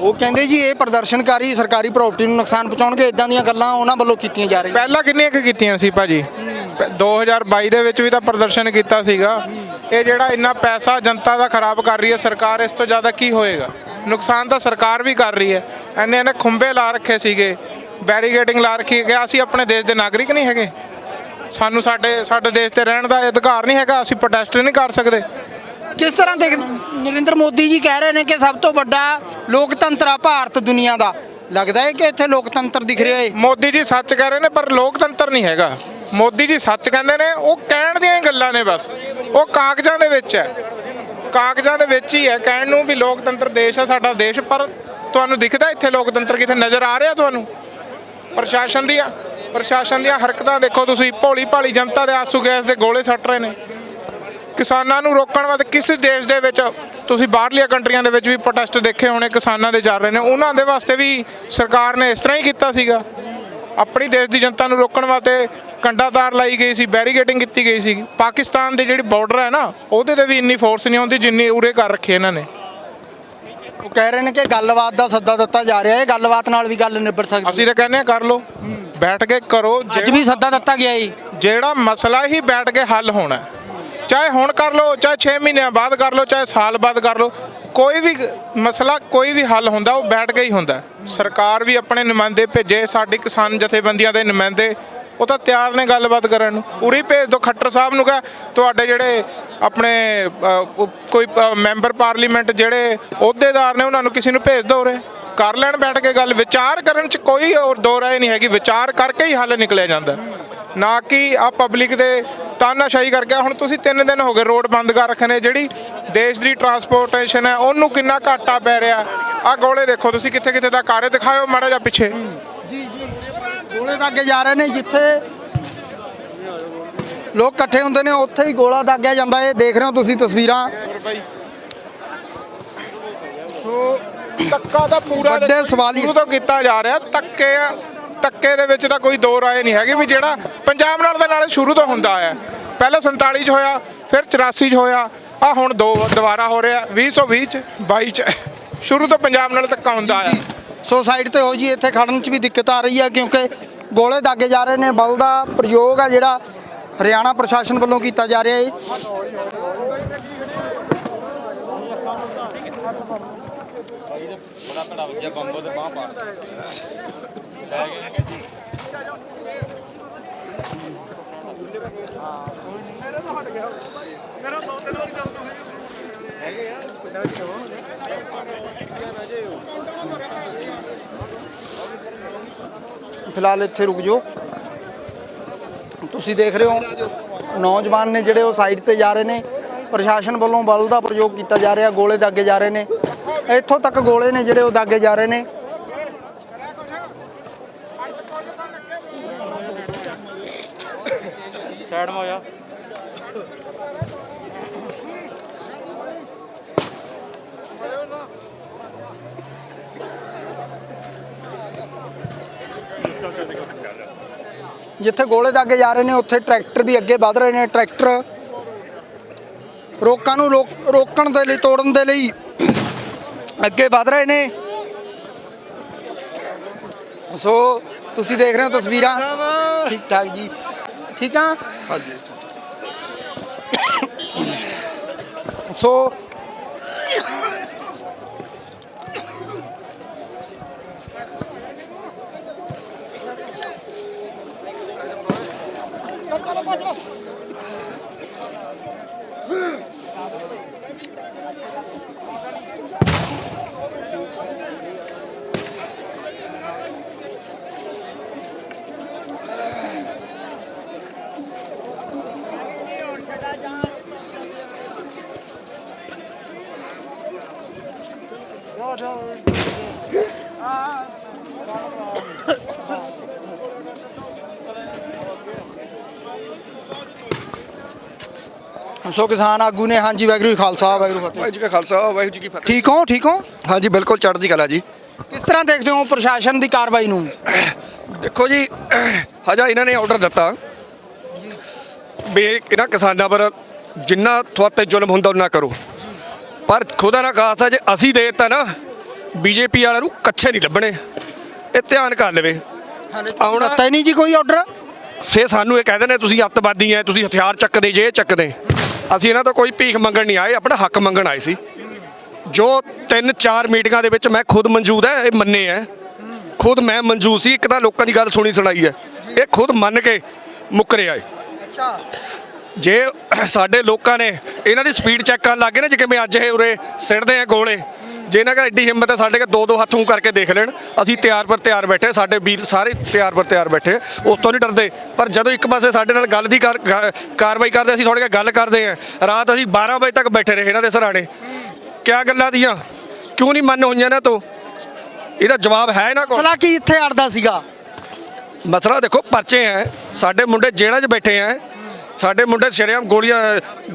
Speaker 1: ਉਹ ਕਹਿੰਦੇ ਜੀ ਇਹ ਪ੍ਰਦਰਸ਼ਨਕਾਰੀ ਸਰਕਾਰੀ ਪ੍ਰਾਪਰਟੀ ਨੂੰ ਨੁਕਸਾਨ ਪਹੁੰਚਾਉਣਗੇ ਇਦਾਂ ਦੀਆਂ ਗੱਲਾਂ ਉਹਨਾਂ ਵੱਲੋਂ ਕੀਤੀਆਂ ਜਾ ਰਹੀਆਂ।
Speaker 3: ਪਹਿਲਾਂ ਕਿੰਨੀਆਂ ਕੁ ਕੀਤੀਆਂ ਸੀ ਭਾਜੀ? ਪ- 2022 ਦੇ ਵਿੱਚ ਵੀ ਤਾਂ ਪ੍ਰਦਰਸ਼ਨ ਕੀਤਾ ਸੀਗਾ। ਇਹ ਜਿਹੜਾ ਇੰਨਾ ਪੈਸਾ ਜਨਤਾ ਦਾ ਖਰਾਬ ਕਰ ਰਹੀ ਹੈ ਸਰਕਾਰ ਇਸ ਤੋਂ ਜ਼ਿਆਦਾ ਕੀ ਹੋਏਗਾ? ਨੁਕਸਾਨ ਤਾਂ ਸਰਕਾਰ ਵੀ ਕਰ ਰਹੀ ਹੈ। ਐਨੇ ਐਨੇ ਖੁੰਬੇ ਲਾ ਰੱਖੇ ਸੀਗੇ ਬੈਰੀਗੇਟਿੰਗ ਲਾ ਰੱਖੀ ਕਿ ਅਸੀਂ ਆਪਣੇ ਦੇਸ਼ ਦੇ ਨਾਗਰਿਕ ਨਹੀਂ ਹੈਗੇ। ਸਾਨੂੰ ਸਾਡੇ ਸਾਡੇ ਦੇਸ਼ ਤੇ ਰਹਿਣ ਦਾ ਅਧਿਕਾਰ ਨਹੀਂ ਹੈਗਾ ਅਸੀਂ ਪ੍ਰੋਟੈਸਟ ਨਹੀਂ ਕਰ ਸਕਦੇ।
Speaker 1: ਕਿਸ ਤਰ੍ਹਾਂ ਦੇ ਨਰਿੰਦਰ ਮੋਦੀ ਜੀ ਕਹਿ ਰਹੇ ਨੇ ਕਿ ਸਭ ਤੋਂ ਵੱਡਾ ਲੋਕਤੰਤਰ ਆ ਭਾਰਤ ਦੁਨੀਆ ਦਾ। ਲੱਗਦਾ ਹੈ ਕਿ ਇੱਥੇ ਲੋਕਤੰਤਰ ਦਿਖ ਰਿਹਾ ਹੈ?
Speaker 3: ਮੋਦੀ ਜੀ ਸੱਚ ਕਹਿ ਰਹੇ ਨੇ ਪਰ ਲੋਕਤੰਤਰ ਨਹੀਂ ਹੈਗਾ। ਮੋਦੀ ਜੀ ਸੱਚ ਕਹਿੰਦੇ ਨੇ ਉਹ ਕਹਿਣ ਦੀਆਂ ਹੀ ਗੱਲਾਂ ਨੇ ਬਸ। ਉਹ ਕਾਗਜ਼ਾਂ ਦੇ ਵਿੱਚ ਹੈ। ਕਾਗਜ਼ਾਂ ਦੇ ਵਿੱਚ ਹੀ ਹੈ ਕਹਿਣ ਨੂੰ ਵੀ ਲੋਕਤੰਤਰ ਦੇਸ਼ ਹੈ ਸਾਡਾ ਦੇਸ਼ ਪਰ ਤੁਹਾਨੂੰ ਦਿਖਦਾ ਇੱਥੇ ਲੋਕਤੰਤਰ ਕਿਤੇ ਨਜ਼ਰ ਆ ਰਿਹਾ ਤੁਹਾਨੂੰ? ਪ੍ਰਸ਼ਾਸਨ ਦੀਆਂ ਪ੍ਰਸ਼ਾਸਨ ਦੀਆਂ ਹਰਕਤਾਂ ਦੇਖੋ ਤੁਸੀਂ, ਭੋਲੀ ਭਾਲੀ ਜਨਤਾ ਦੇ ਆਸੂ ਗੈਸ ਦੇ ਗੋਲੇ ਸੱਟ ਰਹੇ ਨੇ। ਕਿਸਾਨਾਂ ਨੂੰ ਰੋਕਣ ਵਾਸਤੇ ਕਿਸ ਦੇਸ਼ ਦੇ ਵਿੱਚ, ਤੁਸੀਂ ਬਾਹਰਲੀਆਂ ਕੰਟਰੀਆਂ ਦੇ ਵਿੱਚ ਵੀ ਪ੍ਰੋਟੈਸਟ ਦੇਖੇ ਹੋਣੇ, ਕਿਸਾਨਾਂ ਦੇ ਚੱਲ ਰਹੇ ਨੇ, ਉਹਨਾਂ ਦੇ ਵਾਸਤੇ ਵੀ ਸਰਕਾਰ ਨੇ ਇਸ ਤਰ੍ਹਾਂ ਹੀ ਕੀਤਾ ਸੀਗਾ। ਆਪਣੀ ਦੇਸ਼ ਦੀ ਜਨਤਾ ਨੂੰ ਰੋਕਣ ਵਾਸਤੇ ਕੰਡਾਦਾਰ ਲਾਈ ਗਈ ਸੀ ਬੈਰੀਗੇਟਿੰਗ ਕੀਤੀ ਗਈ ਸੀ। ਪਾਕਿਸਤਾਨ ਦੀ ਜਿਹੜੀ ਬਾਰਡਰ ਹੈ ਨਾ, ਉਹਦੇ ਤੇ ਵੀ ਇੰਨੀ ਫੋਰਸ ਨਹੀਂ ਆਉਂਦੀ ਜਿੰਨੀ ਉਰੇ ਕਰ ਰੱਖੀ ਇਹਨਾਂ ਨੇ।
Speaker 1: ਉਹ ਕਹਿ ਰਹੇ ਨੇ ਕਿ ਗੱਲਬਾਤ ਦਾ ਸੱਦਾ ਦਿੱਤਾ ਜਾ ਰਿਹਾ ਹੈ ਗੱਲਬਾਤ ਨਾਲ ਵੀ ਗੱਲ ਨਿਬੜ ਸਕਦੀ
Speaker 3: ਅਸੀਂ ਤਾਂ ਕਹਿੰਦੇ ਆ ਕਰ ਲਓ ਬੈਠ ਕੇ ਕਰੋ।
Speaker 1: ਅੱਜ ਵੀ ਸੱਦਾ ਦਿੱਤਾ ਗਿਆ ਹੈ
Speaker 3: ਜਿਹੜਾ ਮਸਲਾ ਹੀ ਬੈਠ ਕੇ ਹੱਲ ਹੋਣਾ ਹੈ। ਚਾਹੇ ਹੁਣ ਕਰ ਲਓ ਚਾਹੇ 6 ਮਹੀਨਿਆਂ ਬਾਅਦ ਕਰ ਲਓ ਚਾਹੇ ਸਾਲ ਬਾਅਦ ਕਰ ਲਓ ਕੋਈ ਵੀ ਮਸਲਾ ਕੋਈ ਵੀ ਹੱਲ ਹੁੰਦਾ ਉਹ ਬੈਠ ਕੇ ਹੀ ਹੁੰਦਾ ਹੈ। ਸਰਕਾਰ ਵੀ ਆਪਣੇ ਨੁਮਾਇੰਦੇ ਭੇਜੇ ਸਾਡੀ ਕਿਸਾਨ ਜਥੇਬੰਦੀਆਂ ਦੇ ਨੁਮਾਇੰਦੇ ਉਹ ਤਾਂ ਤਿਆਰ ਨੇ ਗੱਲਬਾਤ ਕਰਨ ਨੂੰ। ਉਰੀ ਭੇਜ ਦਿਓ ਖੱਟਰ ਸਾਹਿਬ ਨੂੰ ਕਹ, ਤੁਹਾਡੇ ਜਿਹੜੇ ਆਪਣੇ ਕੋਈ ਮੈਂਬਰ ਪਾਰਲੀਮੈਂਟ ਜਿਹੜੇ ਅਹੁਦੇਦਾਰ ਨੇ ਉਹਨਾਂ ਨੂੰ ਕਿਸੇ ਨੂੰ ਭੇਜ ਦਿਓ ਉਰੇ। ਕਰ ਲੈਣ ਬੈਠ ਕੇ ਗੱਲ, ਵਿਚਾਰ ਕਰਨ ਚ ਕੋਈ ਹੋਰ ਦੋ ਰਾਏ ਨਹੀਂ ਹੈਗੀ। ਵਿਚਾਰ ਕਰਕੇ ਹੀ ਹੱਲ ਨਿਕਲਿਆ ਜਾਂਦਾ। ਨਾ ਕਿ ਆ ਪਬਲਿਕ ਦੇ ਤਾਨਾਸ਼ਾਹੀ ਕਰਕੇ ਹੁਣ ਤੁਸੀਂ 3 ਦਿਨ ਹੋ ਗਏ ਰੋਡ ਬੰਦ ਕਰ ਰੱਖੇ ਨੇ, ਜਿਹੜੀ ਦੇਸ਼ ਦੀ ਟਰਾਂਸਪੋਰਟੇਸ਼ਨ ਹੈ, ਉਹਨੂੰ ਕਿੰਨਾ ਘਾਟਾ ਪੈ ਰਿਹਾ। ਆ ਗੋਲੇ ਦੇਖੋ, ਤੁਸੀਂ ਕਿੱਥੇ ਕਿੱਥੇ ਦਾ ਕਾਰੇ ਦਿਖਾਇਓ ਮਾੜਾ ਜਿਹਾ ਪਿੱਛੇ।
Speaker 1: ਗੋਲੇ ਦਾਗੇ ਜਾ ਰਹੇ ਨੇ ਜਿੱਥੇ ਲੋਕ ਇਕੱਠੇ ਹੁੰਦੇ ਨੇ ਉੱਥੇ ਹੀ ਗੋਲਾ ਦਾਗਿਆ ਜਾਂਦਾ ਹੈ। ਦੇਖ ਰਹੇ ਹੋ ਤੁਸੀਂ ਤਸਵੀਰਾਂ। ਸੋ
Speaker 3: ਧੱਕਾ ਤਾਂ ਪੂਰਾ
Speaker 1: ਵੱਡੇ ਸਵਾਲ ਹੀ-
Speaker 3: ਤੋਂ ਕੀਤਾ ਜਾ ਰਿਹਾ। ਆ ਧੱਕੇ ਦੇ ਵਿੱਚ ਤਾਂ ਕੋਈ ਦੋ ਰਾਏ ਨਹੀਂ ਹੈਗੀ ਵੀ ਜਿਹੜਾ ਪੰਜਾਬ ਨਾਲ ਦਾ ਨਾਲ ਸ਼ੁਰੂ ਤੋਂ ਹੁੰਦਾ ਆਇਆ ਪਹਿਲਾਂ 47 ਚ ਹੋਇਆ ਫਿਰ 84 ਚ ਹੋਇਆ ਆ ਹੁਣ ਦੋ ਦੁਬਾਰਾ ਹੋ ਰਿਹਾ 2020 ਚ 22 ਚ। ਸ਼ੁਰੂ ਤੋਂ ਪੰਜਾਬ ਨਾਲ ਧੱਕਾ ਹੁੰਦਾ ਆਇਆ
Speaker 1: ਸੋ ਸਾਈਡ ਤੇ ਹੋ ਜੀ ਇੱਥੇ ਖੜਨ 'ਚ ਵੀ ਦਿੱਕਤ ਆ ਰਹੀ ਹੈ ਕਿਉਂਕਿ ਗੋਲੇ ਦਾਗੇ ਜਾ ਰਹੇ ਨੇ, ਬਲ ਦਾ ਪ੍ਰਯੋਗ ਆ ਜਿਹੜਾ ਹਰਿਆਣਾ ਪ੍ਰਸ਼ਾਸਨ ਵੱਲੋਂ ਕੀਤਾ ਜਾ ਰਿਹਾ ਹੈ ਫਿਲਹਾਲ ਇੱਥੇ ਰੁਕ ਜਾਓ। ਤੁਸੀਂ ਦੇਖ ਰਹੇ ਹੋ, ਨੌਜਵਾਨ ਨੇ ਜਿਹੜੇ ਉਹ ਸਾਈਡ ਤੇ ਜਾ ਰਹੇ ਨੇ, ਪ੍ਰਸ਼ਾਸਨ ਵੱਲੋਂ ਬਲ ਦਾ ਪ੍ਰਯੋਗ ਕੀਤਾ ਜਾ ਰਿਹਾ, ਗੋਲੇ ਦਾਗੇ ਜਾ ਰਹੇ ਨੇ। ਇੱਥੋਂ ਤੱਕ ਗੋਲੇ ਨੇ ਜਿਹੜੇ ਉਹ ਦਾਗੇ ਜਾ ਰਹੇ ਨੇ। ਜਿੱਥੇ ਗੋਲੇ ਦਾਗੇ ਜਾ ਰਹੇ ਨੇ ਉੱਥੇ ਟਰੈਕਟਰ ਵੀ ਅੱਗੇ ਵਧ ਰਹੇ ਨੇ। ਟਰੈਕਟਰ ਰੋਕਾਂ ਨੂੰ ਰੋਕ- ਰੋਕਣ ਦੇ ਲਈ ਤੋੜਨ ਦੇ ਲਈ ਅੱਗੇ ਵਧ ਰਹੇ ਨੇ। ਸੋ ਤੁਸੀਂ ਦੇਖ ਰਹੇ ਹੋ ਤਸਵੀਰਾਂ। ਠੀਕ ਠਾਕ ਜੀ। ਠੀਕ ਆ? ਹਾਂਜੀ। ਸੋ ਸੋ ਕਿਸਾਨ ਆਗੂ ਨੇ ਹਾਂਜੀ ਵਾਹਿਗੁਰੂ ਜੀ ਖਾਲਸਾ ਵਾਹਿਗੁਰੂ ਫਤਿਹ।
Speaker 4: ਜੀ ਕਾ ਖਾਲਸਾ ਵਾਹਿਗੁਰੂ ਜੀ ਕੀ ਫਤਿਹ।
Speaker 1: ਠੀਕ ਹੋ ਠੀਕ ਹੋ?
Speaker 4: ਹਾਂਜੀ ਬਿਲਕੁਲ ਚੜ੍ਹਦੀ ਕਲਾ ਜੀ।
Speaker 1: ਕਿਸ ਤਰ੍ਹਾਂ ਦੇਖਦੇ ਹੋ ਪ੍ਰਸ਼ਾਸਨ ਦੀ ਕਾਰਵਾਈ ਨੂੰ?
Speaker 4: ਦੇਖੋ ਜੀ ਹਜਾ ਇਹਨਾਂ ਨੇ ਆਰਡਰ ਦਿੱਤਾ ਵੀ ਇਹਨਾਂ ਕਿਸਾਨਾਂ ਪਰ ਜਿੰਨਾ ਤੁਹਾਤੇ ਜ਼ੁਲਮ ਹੁੰਦਾ ਉਹਨਾਂ ਕਰੋ। ਪਰ ਖੁਦਾ ਨਾ ਖਾਸਾ ਜੇ ਅਸੀਂ ਦੇਤਾ ਨਾ ਬੀਜੇਪੀ ਵਾਲਿਆਂ ਨੂੰ ਕੱਛੇ ਨਹੀਂ ਲੱਭਣੇ। ਇਹ ਧਿਆਨ ਕਰ ਲਵੇ। ਆਉਣਾ
Speaker 1: ਹੀ ਨਹੀਂ ਜੀ ਕੋਈ ਆਰਡਰ
Speaker 4: ਫੇ ਸਾਨੂੰ ਇਹ ਕਹਿੰਦੇ ਨੇ ਤੁਸੀਂ ਅੱਤਵਾਦੀ ਐ ਤੁਸੀਂ ਹਥਿਆਰ ਚੱਕਦੇ ਜੇ ਚੱਕਦੇ। ਅਸੀਂ ਇਹਨਾਂ ਤੋਂ ਕੋਈ ਭੀਖ ਮੰਗਣ ਨਹੀਂ ਆਏ ਆਪਣਾ ਹੱਕ ਮੰਗਣ ਆਏ ਸੀ। ਜੋ ਤਿੰਨ ਚਾਰ ਮੀਟਿੰਗਾਂ ਦੇ ਵਿੱਚ ਮੈਂ ਖੁਦ ਮੌਜੂਦ ਹੈ ਇਹ ਮੰਨੇ ਹੈ ਖੁਦ ਮੈਂ ਮੌਜੂਦ ਸੀ ਇੱਕ ਤਾਂ ਲੋਕਾਂ ਦੀ ਗੱਲ ਸੁਣੀ ਸੁਣਾਈ ਹੈ ਇਹ ਖੁਦ ਮੰਨ ਕੇ ਮੁੱਕਰਿਆ ਹੈ
Speaker 1: ਅੱਛਾ।
Speaker 4: ਜੇ ਸਾਡੇ ਲੋਕਾਂ ਨੇ ਇਹਨਾਂ ਦੀ ਸਪੀਡ ਚੈੱਕ ਕਰਨ ਲੱਗੇ ਨਾ ਜਿਵੇਂ ਅੱਜ ਇਹ ਉਰੇ ਸਿੱਟਦੇ ਆ ਗੋਲੇ ਜੇ ਇਹਨਾਂ ਕੋਲ ਐਡੀ ਹਿੰਮਤ ਹੈ ਸਾਡੇ ਕੋਲ ਦੋ ਦੋ ਹੱਥ ਨੂੰ ਕਰਕੇ ਦੇਖ ਲੈਣ। ਅਸੀਂ ਤਿਆਰ ਪਰ ਤਿਆਰ ਬੈਠੇ ਸਾਡੇ ਵੀਰ ਸਾਰੇ ਤਿਆਰ ਪਰ ਤਿਆਰ ਬੈਠੇ ਉਸ ਤੋਂ ਨਹੀਂ ਡਰਦੇ। ਪਰ ਜਦੋਂ ਇੱਕ ਪਾਸੇ ਸਾਡੇ ਨਾਲ ਗੱਲ ਦੀ ਕਾਰਵਾਈ ਕਰਦੇ ਅਸੀਂ ਥੋੜੀ ਜਿਹਾ ਗੱਲ ਕਰਦੇ ਆ ਰਾਤ ਅਸੀਂ 12 ਵਜੇ ਤੱਕ ਬੈਠੇ ਰਹੇ ਇਹਨਾਂ ਦੇ ਸਰਾਣੇ। ਕਿਆ ਗੱਲਾਂ ਦੀਆਂ ਕਿਉਂ ਨਹੀਂ ਮੰਨ ਹੋਈਆਂ ਨਾ ਤੋਂ? ਇਹਦਾ ਜਵਾਬ ਹੈ ਇਹਨਾਂ ਕੋਲ।
Speaker 1: ਮਸਲਾ ਕੀ ਇੱਥੇ ਅੜਦਾ ਸੀਗਾ।
Speaker 4: ਮਸਲਾ ਦੇਖੋ ਪਰਚੇ ਐ ਸਾਡੇ ਮੁੰਡੇ ਜੇਲ੍ਹਾਂ 'ਚ ਬੈਠੇ ਐ ਸਾਡੇ ਮੁੰਡੇ ਸ਼ਰੇਆਮ ਗੋਲੀਆਂ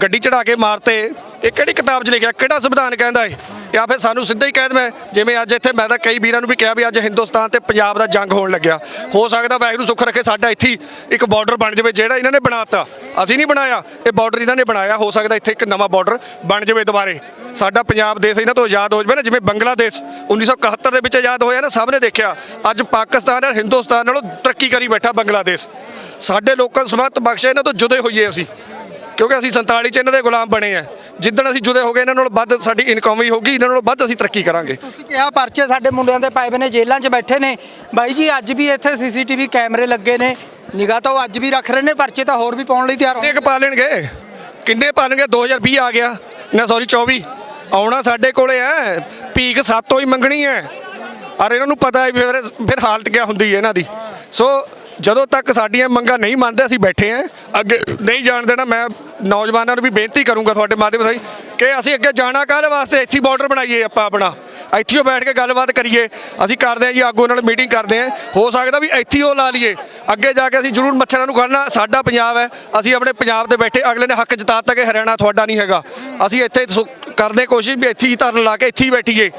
Speaker 4: ਗੱਡੀ ਚੜਾ ਕੇ ਮਾਰਤੇ। ਇਹ ਕਿਹੜੀ ਕਿਤਾਬ 'ਚ ਲਿਖਿਆ? ਕਿਹੜਾ ਸੰਵਿਧਾਨ ਕਹਿੰਦਾ ਏ? ਜਾਂ ਫਿਰ ਸਾਨੂੰ ਸਿੱਧਾ ਹੀ ਕਹਿ ਦੇਵੇਂ ਜਿਵੇਂ ਅੱਜ ਇੱਥੇ ਮੈਂ ਤਾਂ ਕਈ ਵੀਰਾਂ ਨੂੰ ਵੀ ਕਿਹਾ ਵੀ ਅੱਜ ਹਿੰਦੁਸਤਾਨ ਤੇ ਪੰਜਾਬ ਦਾ ਜੰਗ ਹੋਣ ਲੱਗਿਆ। ਹੋ ਸਕਦਾ ਵਾਹਿਗੁਰੂ ਸੁੱਖ ਰੱਖੇ, ਸਾਡਾ ਇੱਥੇ ਹੀ ਇੱਕ ਬਾਰਡਰ ਬਣ ਜਾਵੇ, ਜਿਹੜਾ ਇਹਨਾਂ ਨੇ ਬਣਾਤਾ। ਅਸੀਂ ਨਹੀਂ ਬਣਾਇਆ। ਇਹ ਬਾਰਡਰ ਇਹਨਾਂ ਨੇ ਬਣਾਇਆ। ਹੋ ਸਕਦਾ ਇੱਥੇ ਇੱਕ ਨਵਾਂ ਬਾਰਡਰ ਬਣ ਜਾਵੇ ਦੁਬਾਰੇ। ਸਾਡਾ ਪੰਜਾਬ ਦੇਸ਼ ਇਹਨਾਂ ਤੋਂ ਆਜ਼ਾਦ ਹੋ ਜਾਵੇ ਨਾ, ਜਿਵੇਂ ਬੰਗਲਾਦੇਸ਼ 1971 ਦੇ ਵਿੱਚ ਆਜ਼ਾਦ ਹੋਇਆ ਨਾ, ਸਭ ਨੇ ਦੇਖਿਆ। ਅੱਜ ਪਾਕਿਸਤਾਨ ਔਰ ਹਿੰਦੁਸਤਾਨ ਨਾਲੋਂ ਤਰੱਕੀ ਕਰੀ ਬੈਠਾ ਬੰਗਲਾਦੇਸ਼। ਸਾਡੇ ਲੋਕਾਂ ਨੂੰ ਸਮਤ ਬਖਸ਼ਿਆ ਇਹਨਾਂ ਤੋਂ ਜੁਦੇ ਹੋਈਏ ਅਸੀਂ। ਕਿਉਂਕਿ ਅਸੀਂ 47 ਚ ਇਹਨਾਂ ਦੇ ਗੁਲਾਮ ਬਣੇ ਆ। ਜਿੱਦਣ ਅਸੀਂ ਜੁਦੇ ਹੋ ਗਏ ਇਹਨਾਂ ਨਾਲੋਂ ਵੱਧ ਸਾਡੀ ਇਨਕਮ ਵੀ ਹੋਗੀ ਇਹਨਾਂ ਨਾਲੋਂ ਵੱਧ ਅਸੀਂ ਤਰੱਕੀ ਕਰਾਂਗੇ।
Speaker 1: ਤੁਸੀਂ ਕਿਹਾ ਪਰਚੇ ਸਾਡੇ ਮੁੰਡਿਆਂ ਦੇ ਪਾਏ ਨੇ ਜੇਲ੍ਹਾਂ 'ਚ ਬੈਠੇ ਨੇ। ਬਾਈ ਜੀ ਅੱਜ ਵੀ ਇੱਥੇ ਸੀਸੀਟੀਵੀ ਕੈਮਰੇ ਲੱਗੇ ਨੇ। ਨਿਗਾਹ ਤਾਂ ਉਹ ਅੱਜ ਵੀ ਰੱਖ ਰਹੇ ਨੇ ਪਰਚੇ ਤਾਂ ਹੋਰ ਵੀ ਪਾਉਣ ਲਈ ਤਿਆਰ ਹੋ
Speaker 4: ਕਿੰਨੇ ਪਾ ਲੈਣਗੇ? ਕਿੰਨੇ ਪਾ ਲੈਣਗੇ? 2020 ਆ ਗਿਆ। ਨਾ ਸੌਰੀ 24 ਆਉਣਾ ਸਾਡੇ ਕੋਲੇ ਐ। ਭੀਖ ਸਾਤੋਂ ਹੀ ਮੰਗਣੀ ਐ। ਔਰ ਇਹਨਾਂ ਨੂੰ ਪਤਾ ਹੈ ਵੀ ਫਿਰ ਫਿਰ ਹਾਲਤ ਕਿਆ ਹੁੰਦੀ ਹੈ ਇਹਨਾਂ ਦੀ। ਸੋ ਜਦੋਂ ਤੱਕ ਸਾਡੀਆਂ ਮੰਗਾਂ ਨਹੀਂ ਮੰਨਦੇ, ਅਸੀਂ ਬੈਠੇ ਆਂ। ਅੱਗੇ ਨਹੀਂ ਜਾਣ ਦੇਣਾ, ਮੈਂ ਨੌਜਵਾਨਾਂ ਨੂੰ ਵੀ ਬੇਨਤੀ ਕਰੂੰਗਾ ਤੁਹਾਡੇ ਮਾਧਿਅਮ ਰਾਹੀਂ ਕਿ ਅਸੀਂ ਅੱਗੇ ਜਾਣਾ ਕਾਹਦੇ ਵਾਸਤੇ? ਇੱਥੇ ਬਾਰਡਰ ਬਣਾਈਏ ਆਪਾਂ ਆਪਣਾ। ਇੱਥੇ ਹੀ ਬੈਠ ਕੇ ਗੱਲਬਾਤ ਕਰੀਏ। ਅਸੀਂ ਕਰਦੇ ਆਂ ਜੀ, ਆਗੂ ਨਾਲ ਮੀਟਿੰਗ ਕਰਦੇ ਆਂ। ਹੋ ਸਕਦਾ ਵੀ ਇੱਥੇ ਉਹ ਲਾ ਲਈਏ। ਅੱਗੇ ਜਾ ਕੇ ਅਸੀਂ ਜ਼ਰੂਰ ਮੱਛਰਾਂ ਨੂੰ ਖੜਨਾ। ਸਾਡਾ ਪੰਜਾਬ ਹੈ। ਅਸੀਂ ਆਪਣੇ ਪੰਜਾਬ ਦੇ ਬੈਠੇ। ਅਗਲੇ ਨੇ ਹੱਕ ਜਤਾਤਾ ਕਿ ਹਰਿਆਣਾ ਤੁਹਾਡਾ ਨਹੀਂ ਹੈਗਾ। ਅਸੀਂ ਇੱਥੇ ਸੁ- ਕਰਦੇ ਕੋਸ਼ਿਸ਼ ਵੀ ਇੱਥੇ ਹੀ ਧਰਨ ਲਾ ਕੇ ਇੱਥੇ ਹੀ ਬੈਠੀਏ।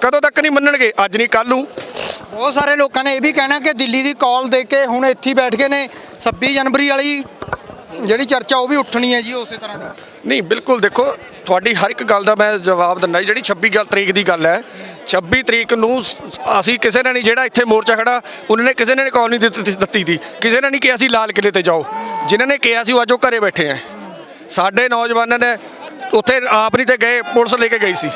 Speaker 4: ਕਦੋਂ ਤੱਕ ਨਹੀਂ ਮੰਨਣਗੇ? ਅੱਜ ਨਹੀਂ ਕੱਲ ਨੂੰ।
Speaker 1: ਬਹੁਤ ਸਾਰੇ ਲੋਕਾਂ ਨੇ ਇਹ ਵੀ ਕਹਿਣਾ ਕਿ ਦਿੱਲੀ ਦੀ ਕਾਲ ਦੇ ਕੇ ਹੁਣ ਇੱਥੇ ਹੀ ਬੈਠ ਗਏ ਨੇ। 26 ਜਨਵਰੀ ਵਾਲੀ ਜਿਹੜੀ ਚਰਚਾ ਉਹ ਵੀ ਉੱਠਣੀ ਹੈ ਜੀ ਉਸੇ ਤਰ੍ਹਾਂ ਦੀ।
Speaker 4: ਨਹੀਂ ਬਿਲਕੁਲ ਦੇਖੋ ਤੁਹਾਡੀ ਹਰ ਇੱਕ ਗੱਲ ਦਾ ਮੈਂ ਜਵਾਬ ਦਿੰਦਾ ਜਿਹੜੀ 26 ਗੱਲ ਤਰੀਕ ਦੀ ਗੱਲ ਹੈ 26 ਤਰੀਕ ਨੂੰ ਅਸੀਂ ਕਿਸੇ ਨੇ ਨਹੀਂ ਜਿਹੜਾ ਇੱਥੇ ਮੋਰਚਾ ਖੜਾ ਉਹਨਾਂ ਨੇ ਕਿਸੇ ਨੇ ਕਾਲ ਨਹੀਂ ਦਿੱਤੀ ਦਿੱਤੀ ਦੀ। ਕਿਸੇ ਨੇ ਨਹੀਂ ਕਿਹਾ ਸੀ ਲਾਲ ਕਿਲੇ ਤੇ ਜਾਓ। ਜਿਨ੍ਹਾਂ ਨੇ ਕਿਹਾ ਸੀ ਉਹ ਅੱਜ ਉਹ ਘਰੇ ਬੈਠੇ ਆ ਸਾਡੇ ਨੌਜਵਾਨਾਂ ਨੇ ਉੱਥੇ ਆਪ ਨਹੀਂ ਤੇ ਗਏ ਪੁਲਿਸ ਲੈ ਕੇ ਗਈ ਸੀ।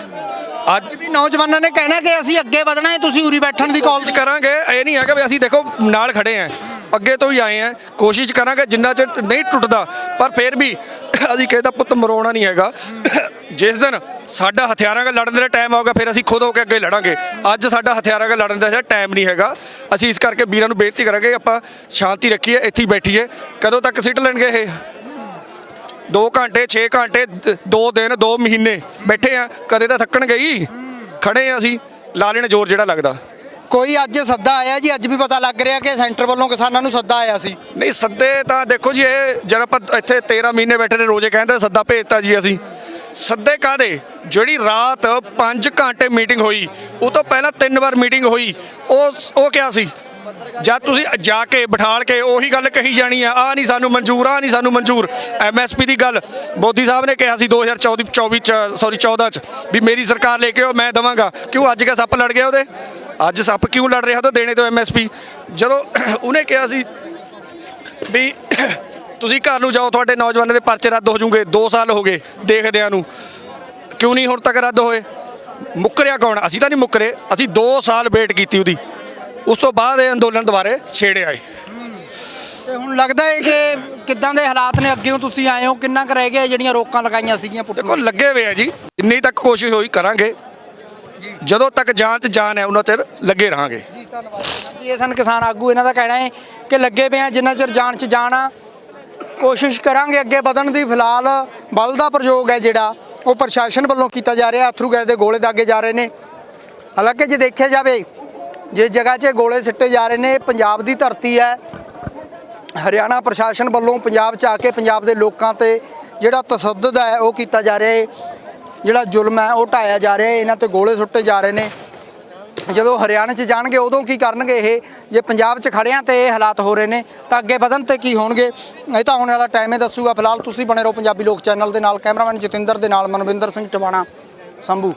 Speaker 4: ਅੱਜ
Speaker 1: ਵੀ ਨੌਜਵਾਨਾਂ ਨੇ ਕਹਿਣਾ ਕਿ ਅਸੀਂ ਅੱਗੇ ਵਧਣਾ ਹੈ ਤੁਸੀਂ ਉਰੀ ਬੈਠਣ ਦੀ ਕਾਲ
Speaker 4: ਕੋਸ਼ਿਸ਼ ਕਰਾਂਗੇ ਇਹ ਨਹੀਂ ਹੈਗਾ ਵੀ ਅਸੀਂ ਦੇਖੋ ਨਾਲ ਖੜੇ ਆਂ ਅੱਗੇ ਤੋਂ ਹੀ ਆਏ ਆਂ ਕੋਸ਼ਿਸ਼ ਕਰਾਂਗੇ ਜਿੰਨਾ ਚਿਰ ਨਹੀਂ ਟੁੱਟਦਾ ਪਰ ਫਿਰ ਵੀ ਅਸੀਂ ਕਿਸੇ ਦਾ ਪੁੱਤ ਮਰੋਣਾ ਨਹੀਂ ਹੈਗਾ। ਜਿਸ ਦਿਨ ਸਾਡਾ ਹਥਿਆਰਾਂ ਨਾਲ ਲੜਨ ਦਾ ਟਾਈਮ ਆਊਗਾ ਫਿਰ ਅਸੀਂ ਖੁਦ ਹੋ ਕੇ ਅੱਗੇ ਲੜਾਂਗੇ। ਅੱਜ ਸਾਡਾ ਹਥਿਆਰਾਂ ਨਾਲ ਲੜਨ ਦਾ ਟਾਈਮ ਨਹੀਂ ਹੈਗਾ। ਅਸੀਂ ਇਸ ਕਰਕੇ ਵੀਰਾਂ ਨੂੰ ਬੇਨਤੀ ਕਰਾਂਗੇ ਆਪਾਂ ਸ਼ਾਂਤੀ ਰੱਖੀਏ ਇੱਥੇ ਹੀ ਬੈਠੀਏ। ਕਦੋਂ ਤੱਕ ਸਿੱਟ ਲੈਣਗੇ ਇਹ? 2 ਘੰਟੇ 6 ਘੰਟੇ 2 ਦਿਨ 2 ਮਹੀਨੇ ਬੈਠੇ ਆ ਕਦੇ ਤਾਂ ਥੱਕਣ ਗਈ? ਖੜੇ ਆ ਅਸੀਂ ਲਾ ਲੈਣ ਜ਼ੋਰ ਜਿਹੜਾ ਲੱਗਦਾ।
Speaker 1: ਕੋਈ ਅੱਜ ਸੱਦਾ ਆਇਆ ਜੀ? ਅੱਜ ਵੀ ਪਤਾ ਲੱਗ ਰਿਹਾ ਕਿ ਸੈਂਟਰ ਵੱਲੋਂ ਕਿਸਾਨਾਂ ਨੂੰ ਸੱਦਾ ਆਇਆ ਸੀ।
Speaker 4: ਨਹੀਂ ਸੱਦੇ ਤਾਂ ਦੇਖੋ ਜੀ ਇਹ ਜਦ ਆਪਾਂ ਇੱਥੇ 13 ਮਹੀਨੇ ਬੈਠੇ ਨੇ ਰੋਜ਼ੇ ਕਹਿੰਦੇ ਸੱਦਾ ਭੇਜਤਾ ਜੀ ਅਸੀਂ। ਸੱਦੇ ਕਾਦੇ ਜਿਹੜੀ ਰਾਤ 5 ਘੰਟੇ ਮੀਟਿੰਗ ਹੋਈ ਉਹ ਤੋਂ ਪਹਿਲਾਂ ਤਿੰਨ ਵਾਰ ਮੀਟਿੰਗ ਹੋਈ ਉਹ ਉਹ ਕਿਹਾ ਸੀ? ਜਦ ਤੁਸੀਂ ਜਾ ਕੇ ਬਿਠਾਲ ਕੇ ਉਹੀ ਗੱਲ ਕਹੀ ਜਾਣੀ ਆ ਆ ਨਹੀਂ ਸਾਨੂੰ ਮਨਜ਼ੂਰ ਆ ਨਹੀਂ ਸਾਨੂੰ ਮਨਜ਼ੂਰ। ਐਮਐਸਪੀ ਦੀ ਗੱਲ, ਮੋਦੀ ਸਾਹਿਬ ਨੇ ਕਿਹਾ ਸੀ 2014 24 ਚ ਸੌਰੀ 14 ਚ, ਵੀ ਮੇਰੀ ਸਰਕਾਰ ਲੈ ਕੇ ਆਓ, ਮੈਂ ਦਵਾਂਗਾ। ਕਿਉਂ ਅੱਜ ਕਾ ਸੱਪ ਲੜ ਗਿਆ ਉਹਦੇ? ਅੱਜ ਸੱਪ ਕਿਉਂ ਲੜ ਰਿਹਾ ਤਾਂ ਦੇਣੇ ਤੋਂ ਐਮਐਸਪੀ ਜਦੋਂ ਉਹਨੇ ਕਿਹਾ ਸੀ ਵੀ ਤੁਸੀਂ ਘਰ ਨੂੰ ਜਾਓ, ਤੁਹਾਡੇ ਨੌਜਵਾਨਾਂ ਦੇ ਪਰਚੇ ਰੱਦ ਹੋ ਜੂਗੇ 2 ਸਾਲ ਹੋ ਗਏ ਦੇਖਦਿਆਂ ਨੂੰ। ਕਿਉਂ ਨਹੀਂ ਹੁਣ ਤੱਕ ਰੱਦ ਹੋਏ? ਮੁੱਕਰਿਆ ਕੌਣ? ਅਸੀਂ ਤਾਂ ਨਹੀਂ ਮੁੱਕਰੇ, ਅਸੀਂ 2 ਸਾਲ ਵੇਟ ਕੀਤੀ ਉਹਦੀ। ਉਸ ਤੋਂ ਬਾਅਦ ਇਹ ਅੰਦੋਲਨ ਦੁਬਾਰੇ ਛੇੜੇ ਆਏ।
Speaker 1: ਤੇ ਹੁਣ ਲੱਗਦਾ ਹੈ ਕਿ ਕਿੱਦਾਂ ਦੇ ਹਾਲਾਤ ਨੇ? ਅੱਗੇੋਂ ਤੁਸੀਂ ਆਏ ਹੋ ਕਿੰਨਾ ਕੁ ਰਹਿ ਗਿਆ ਜਿਹੜੀਆਂ ਰੋਕਾਂ ਲਗਾਈਆਂ ਸੀਗੀਆਂ ਪੁੱਟਣ
Speaker 4: ਦੇਖੋ ਲੱਗੇ ਹੋਏ ਆ ਜੀ। ਇੰਨੀ ਤੱਕ ਕੋਸ਼ਿਸ਼ ਹੋਈ ਕਰਾਂਗੇ। ਜਦੋਂ ਤੱਕ ਜਾਨ ਚ ਜਾਨ ਹੈ ਉਹਨਾਂ ਚਿਰ ਲੱਗੇ ਰਹਾਂਗੇ।
Speaker 1: ਜੀ ਧੰਨਵਾਦ ਜੀ। ਇਹ ਸਨ ਕਿਸਾਨ ਆਗੂ। ਇਹਨਾਂ ਦਾ ਕਹਿਣਾ ਹੈ ਕਿ ਲੱਗੇ ਪਏ ਆ ਜਿੰਨਾ ਚਿਰ ਜਾਨ ਚ ਜਾਨ ਆ ਕੋਸ਼ਿਸ਼ ਕਰਾਂਗੇ ਅੱਗੇ ਵਧਣ ਦੀ। ਫਿਲਹਾਲ ਬਲ ਦਾ ਪ੍ਰਯੋਗ ਹੈ ਜਿਹੜਾ ਉਹ ਪ੍ਰਸ਼ਾਸਨ ਵੱਲੋਂ ਕੀਤਾ ਜਾ ਰਿਹਾ। ਅਥਰੂ ਗੈਸ ਦੇ ਗੋਲੇ ਦਾਗੇ ਜਾ ਰਹੇ ਨੇ। ਹਾਲਾਂਕਿ ਜੇ ਦੇਖਿਆ ਜਾਵੇ ਜੇ ਜਗ੍ਹਾ 'ਚ ਗੋਲੇ ਸਿੱਟੇ ਜਾ ਰਹੇ ਨੇ ਪੰਜਾਬ ਦੀ ਧਰਤੀ ਹੈ। ਹਰਿਆਣਾ ਪ੍ਰਸ਼ਾਸਨ ਵੱਲੋਂ ਪੰਜਾਬ 'ਚ ਆ ਕੇ ਪੰਜਾਬ ਦੇ ਲੋਕਾਂ ਤੇ ਜਿਹੜਾ ਤਸੱਦਦ ਹੈ, ਉਹ ਕੀਤਾ ਜਾ ਰਿਹਾ ਹੈ। ਜਿਹੜਾ ਜ਼ੁਲਮ ਹੈ, ਉਹ ਢਾਇਆ ਜਾ ਰਿਹਾ ਹੈ। ਇਹਨਾਂ ਤੇ ਗੋਲੇ ਸੁੱਟੇ ਜਾ ਰਹੇ ਨੇ। ਜਦੋਂ ਹਰਿਆਣੇ 'ਚ ਜਾਣਗੇ, ਉਦੋਂ ਕੀ ਕਰਨਗੇ ਇਹ? ਜੇ ਪੰਜਾਬ 'ਚ ਖੜਿਆਂ ਤੇ ਇਹ ਹਾਲਾਤ ਹੋ ਰਹੇ ਨੇ। ਤਾਂ ਅੱਗੇ ਵਧਣ ਤੇ ਕੀ ਹੋਣਗੇ? ਇਹ ਤਾਂ ਆਉਣ ਵਾਲਾ ਟਾਈਮ ਹੀ ਦੱਸੂਗਾ। ਫਿਲਹਾਲ ਤੁਸੀਂ ਬਣੇ ਰਹੋ ਪੰਜਾਬੀ ਲੋਕ ਚੈਨਲ ਦੇ ਨਾਲ। ਕੈਮਰਾਮੈਨ ਜਤਿੰਦਰ ਦੇ ਨਾਲ ਮਨਵਿੰਦਰ ਸਿੰਘ ਟਵਾਣਾ, ਸੰਭੂ।